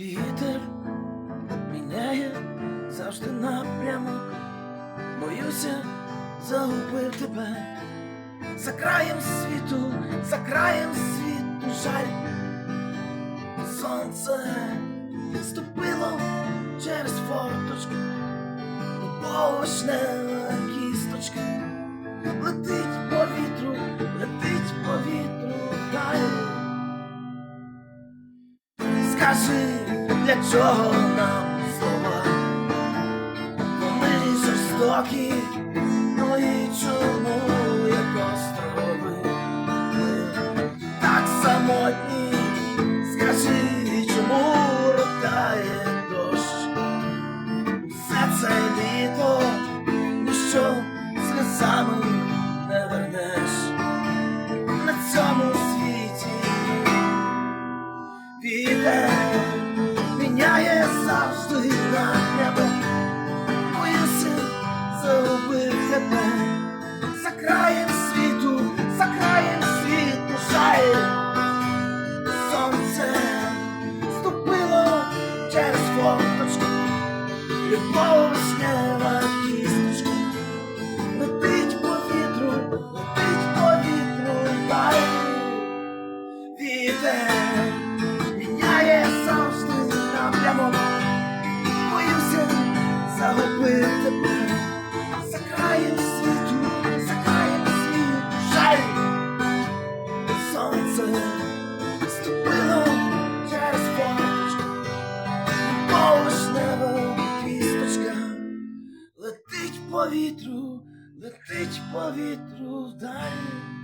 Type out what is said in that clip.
Вітер міняє завжди напрямок. Боюся, загубив тебе за краєм світу, за краєм світу жаль. Сонце ступило через форточку, Бошне Скажи, для чого нам слова? Вони жорстокі, ну і чому як острови? Ми так самотні, скажи, чому рукає дощ? Все це літо, ніщо сльозами. іде, міняє завжди на небо, моя син загубив тебе, за краєм світу, за краєм світу шає. сонце ступило через форточку, любов вишнева. океаном, боюся загубити тебе, за краєм світу, за краєм світу жаль, сонце ступило через поручку, полиш небо квісточка, летить по вітру, летить по вітру вдалі.